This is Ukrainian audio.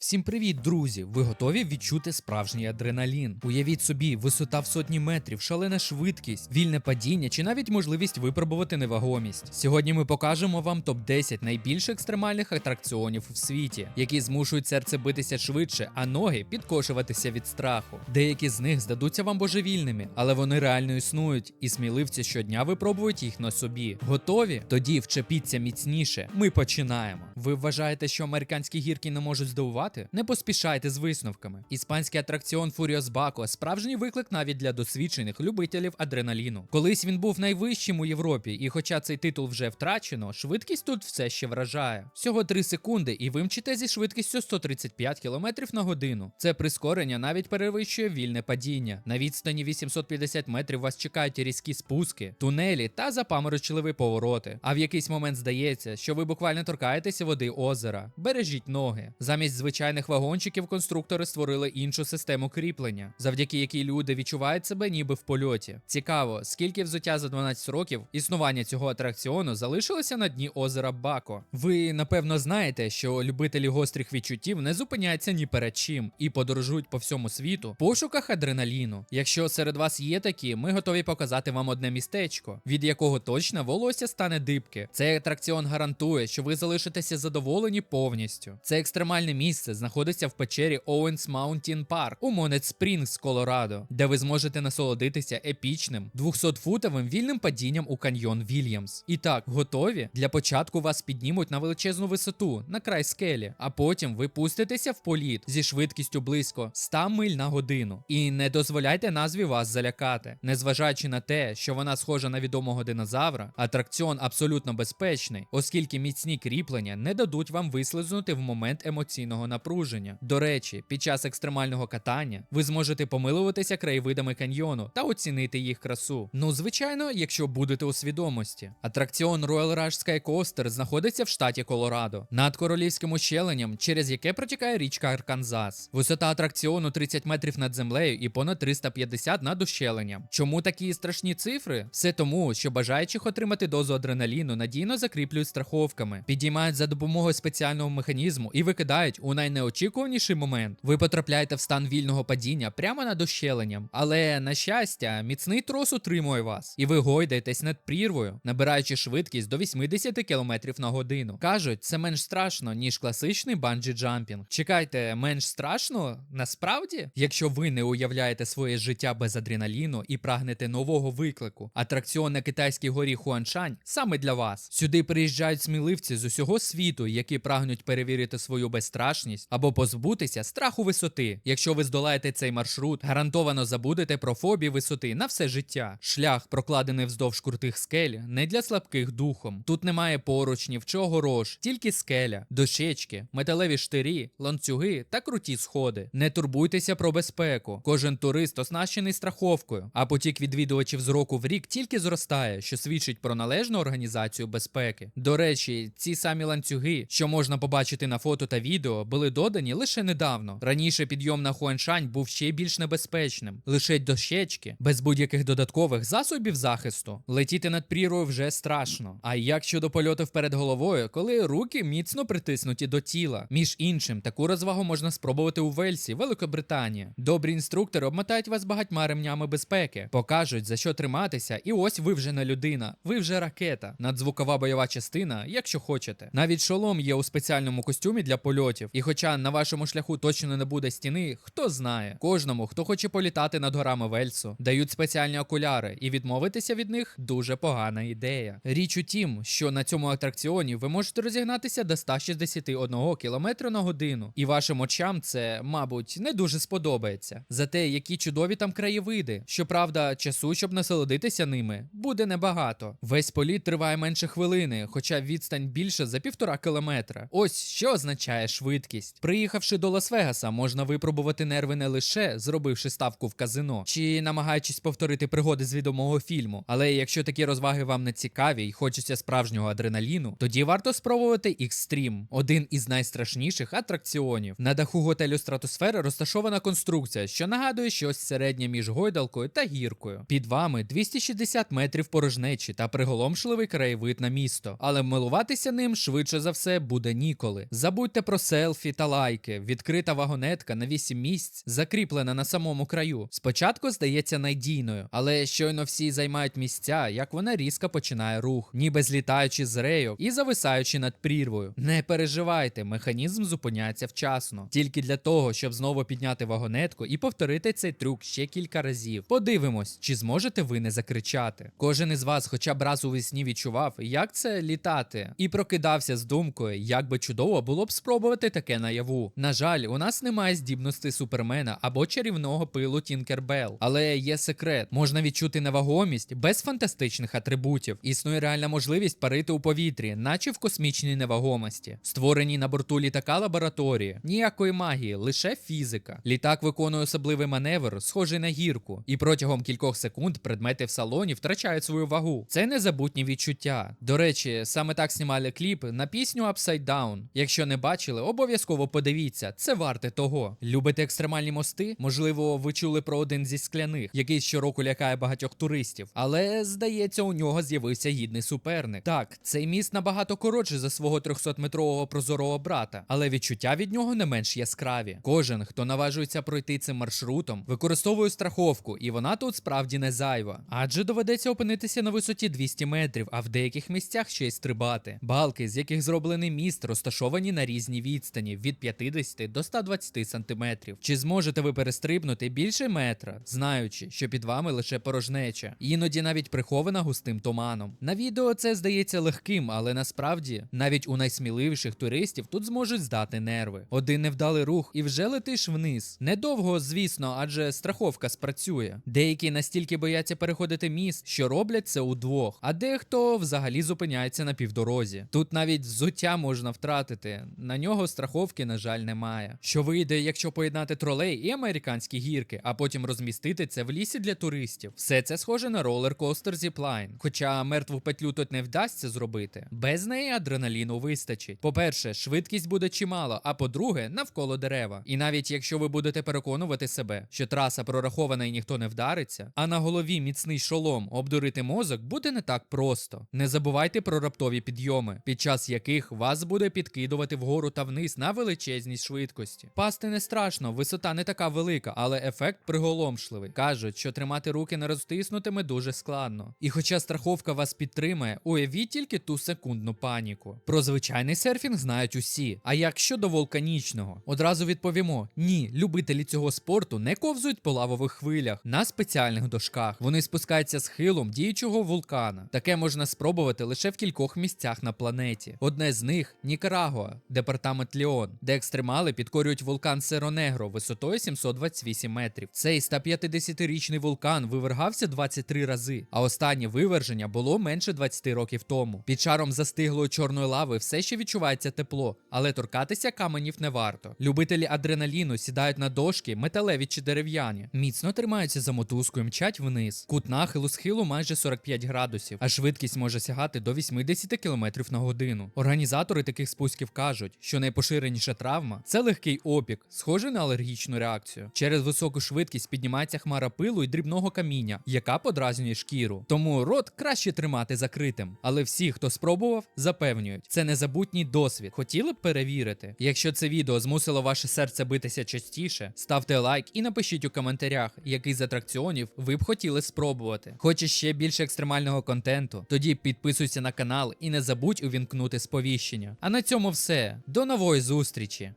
Всім привіт, друзі! Ви готові відчути справжній адреналін? Уявіть собі, висота в сотні метрів, шалена швидкість, вільне падіння чи навіть можливість випробувати невагомість. Сьогодні ми покажемо вам топ 10 найбільш екстремальних атракціонів в світі, які змушують серце битися швидше, а ноги підкошуватися від страху. Деякі з них здадуться вам божевільними, але вони реально існують, і сміливці щодня випробують їх на собі. Готові? Тоді вчепіться міцніше. Ми починаємо. Ви вважаєте, що американські гірки не можуть здивувати? Не поспішайте з висновками. Іспанський атракціон Furious Baco – справжній виклик навіть для досвідчених любителів адреналіну. Колись він був найвищим у Європі, і хоча цей титул вже втрачено, швидкість тут все ще вражає. Всього 3 секунди, і ви мчите зі швидкістю 135 км на годину. Це прискорення навіть перевищує вільне падіння. На відстані 850 метрів вас чекають різкі спуски, тунелі та запаморочливі повороти. А в якийсь момент здається, що ви буквально торкаєтеся води озера. Бережіть ноги. Замість звичайних вагончиків конструктори створили іншу систему кріплення, завдяки якій люди відчувають себе ніби в польоті. Цікаво, скільки взуття за 12 років існування цього атракціону залишилося на дні озера Бако. Ви напевно знаєте, що любителі гострих відчуттів не зупиняються ні перед чим і подорожують по всьому світу в пошуках адреналіну. Якщо серед вас є такі, ми готові показати вам одне містечко, від якого точно волосся стане дибки. Цей атракціон гарантує, що ви залишитеся задоволені повністю. Це екстремальне місце знаходиться в печері Owens Mountain Park у Монет Спрінгс, Колорадо, де ви зможете насолодитися епічним 200-футовим вільним падінням у каньйон Вільямс. І так, готові? Для початку вас піднімуть на величезну висоту, на край скелі, а потім ви пуститеся в політ зі швидкістю близько 100 миль на годину. І не дозволяйте назві вас залякати. Незважаючи на те, що вона схожа на відомого динозавра, атракціон абсолютно безпечний, оскільки міцні кріплення не дадуть вам вислизнути в момент емоційного напруження. До речі, під час екстремального катання ви зможете помилуватися краєвидами каньйону та оцінити їх красу. Ну, звичайно, якщо будете у свідомості. Атракціон Royal Rush Sky Coaster знаходиться в штаті Колорадо, над королівським ущеленням, через яке протікає річка Арканзас. Висота атракціону 30 метрів над землею і понад 350 над ущеленням. Чому такі страшні цифри? Все тому, що бажаючих отримати дозу адреналіну надійно закріплюють страховками, підіймають за допомогою спеціального механізму і викидають у найнеочікуваніший момент. Ви потрапляєте в стан вільного падіння прямо над ущеленням. Але на щастя, міцний трос утримує вас, і ви гойдаєтесь над прірвою, набираючи швидкість до 80 км на годину. Кажуть, це менш страшно, ніж класичний банджі джампінг. Чекайте, менш страшно? Насправді, якщо ви не уявляєте своє життя без адреналіну і прагнете нового виклику, атракціон на китайській горі Хуаншань саме для вас. Сюди приїжджають сміливці з усього світу, які прагнуть перевірити свою безстрашність або позбутися страху висоти. Якщо ви здолаєте цей маршрут, гарантовано забудете про фобії висоти на все життя. Шлях, прокладений вздовж крутих скель, не для слабких духом. Тут немає поручнів чи огорож, тільки скеля, дощечки, металеві штирі, ланцюги та круті сходи. Не турбуйтеся про безпеку. Кожен турист оснащений страховкою, а потік відвідувачів з року в рік тільки зростає, що свідчить про належну організацію безпеки. До речі, ці самі ланцюги, що можна побачити на фото та відео, були додані лише недавно. Раніше підйом на Хуаншань був ще більш небезпечним. Лише дощечки, без будь-яких додаткових засобів захисту. Летіти над прірвою вже страшно. А як щодо польоту вперед головою, коли руки міцно притиснуті до тіла? Між іншим, таку розвагу можна спробувати у Вельсі, Великобританія. Добрі інструктори обмотають вас багатьма ремнями безпеки, покажуть за що триматися, і ось ви вже не людина, ви вже ракета. Надзвукова бойова частина, якщо хочете. Навіть шолом є у спеціальному костюмі для польотів. І хоча на вашому шляху точно не буде стіни, хто знає. Кожному, хто хоче політати над горами Вельсу, дають спеціальні окуляри, і відмовитися від них дуже погана ідея. Річ у тім, що на цьому атракціоні ви можете розігнатися до 161 км на годину, і вашим очам це, мабуть, не дуже сподобається. Зате які чудові там краєвиди. Щоправда, часу, щоб насолодитися ними, буде небагато. Весь політ триває менше хвилини, хоча відстань більше за півтора кілометра. Ось що означає швидкість. Приїхавши до Лас-Вегаса, можна випробувати нерви не лише зробивши ставку в казино, чи намагаючись повторити пригоди з відомого фільму. Але якщо такі розваги вам не цікаві і хочеться справжнього адреналіну, тоді варто спробувати Xtreme, один із найстрашніших атракціонів. На даху готелю Стратосфера розташована конструкція, що нагадує щось середнє між гойдалкою та гіркою. Під вами 260 метрів порожнечі та приголомшливий краєвид на місто, але милуватися ним швидше за все буде ніколи. Забудьте про селфі, селфі та лайки. Відкрита вагонетка на 8 місць, закріплена на самому краю. Спочатку здається надійною, але щойно всі займають місця, як вона різко починає рух, ніби злітаючи з рейок і зависаючи над прірвою. Не переживайте, механізм зупиняється вчасно, тільки для того, щоб знову підняти вагонетку і повторити цей трюк ще кілька разів. Подивимось, чи зможете ви не закричати. Кожен із вас, хоча б раз у весні відчував, як це літати, і прокидався з думкою, як би чудово було б спробувати таке наяву. На жаль, у нас немає здібності супермена або чарівного пилу Тінкербел. Але є секрет: можна відчути невагомість без фантастичних атрибутів. Існує реальна можливість парити у повітрі, наче в космічній невагомості. Створені на борту літака лабораторії, ніякої магії, лише фізика. Літак виконує особливий маневр, схожий на гірку, і протягом кількох секунд предмети в салоні втрачають свою вагу. Це незабутні відчуття. До речі, саме так знімали кліп на пісню Upside Down. Якщо не бачили, обов'язково подивіться, це варте того. Любите екстремальні мости? Можливо, ви чули про один зі скляних, який щороку лякає багатьох туристів. Але здається, у нього з'явився гідний суперник. Так, цей міст набагато коротший за свого 300-метрового прозорого брата, але відчуття від нього не менш яскраві. Кожен, хто наважується пройти цим маршрутом, використовує страховку, і вона тут справді не зайва. Адже доведеться опинитися на висоті 200 метрів, а в деяких місцях ще й стрибати. Балки, з яких зроблений міст, розташовані на різній відстані від 50 до 120 сантиметрів. Чи зможете ви перестрибнути більше метра, знаючи, що під вами лише порожнеча, іноді навіть прихована густим туманом. На відео це здається легким, але насправді навіть у найсміливіших туристів тут зможуть здати нерви. Один невдалий рух і вже летиш вниз. Недовго, звісно, адже страховка спрацює. Деякі настільки бояться переходити міст, що роблять це удвох, а дехто взагалі зупиняється на півдорозі. Тут навіть взуття можна втратити. На нього страховки, на жаль, немає. Що вийде, якщо поєднати тролей і американські гірки, а потім розмістити це в лісі для туристів. Все це схоже на ролер-костер Zipline. Хоча мертву петлю тут не вдасться зробити. Без неї адреналіну вистачить. По-перше, швидкість буде чимало, а по-друге, навколо дерева. І навіть якщо ви будете переконувати себе, що траса прорахована і ніхто не вдариться, а на голові міцний шолом обдурити мозок буде не так просто. Не забувайте про раптові підйоми, під час яких вас буде підкидувати вгору та вниз на величезній швидкості. Пасти не страшно, висота не така велика, але ефект приголомшливий. Кажуть, що тримати руки не розтиснутими дуже складно. І хоча страховка вас підтримає, уявіть тільки ту секундну паніку. Про звичайний серфінг знають усі. А як щодо вулканічного? Одразу відповімо: ні, любителі цього спорту не ковзують по лавових хвилях на спеціальних дошках. Вони спускаються схилом діючого вулкана. Таке можна спробувати лише в кількох місцях на планеті. Одне з них Нікарагуа, департамент Ліон, де екстремали підкорюють вулкан Серонегро висотою 728 метрів. Цей 150-річний вулкан вивергався 23 рази, а останнє виверження було менше 20 років тому. Під шаром застиглої чорної лави все ще відчувається тепло, але торкатися каменів не варто. Любителі адреналіну сідають на дошки, металеві чи дерев'яні, міцно тримаються за мотузку і мчать вниз. Кут нахилу схилу майже 45 градусів, а швидкість може сягати до 80 км на годину. Організатори таких спусків кажуть, що найпоширеніша травма це легкий опік, схожий на алергічну реакцію. Через високу швидкість піднімається хмара пилу і дрібного каміння, яка подразнює шкіру. Тому рот краще тримати закритим. Але всі, хто спробував, запевнюють, це незабутній досвід. Хотіли б перевірити? Якщо це відео змусило ваше серце битися частіше, ставте лайк і напишіть у коментарях, який з атракціонів ви б хотіли спробувати. Хочеш ще більше екстремального контенту? Тоді підписуйся на канал і не забудь увімкнути сповіщення. А на цьому все. До нової зустрічі!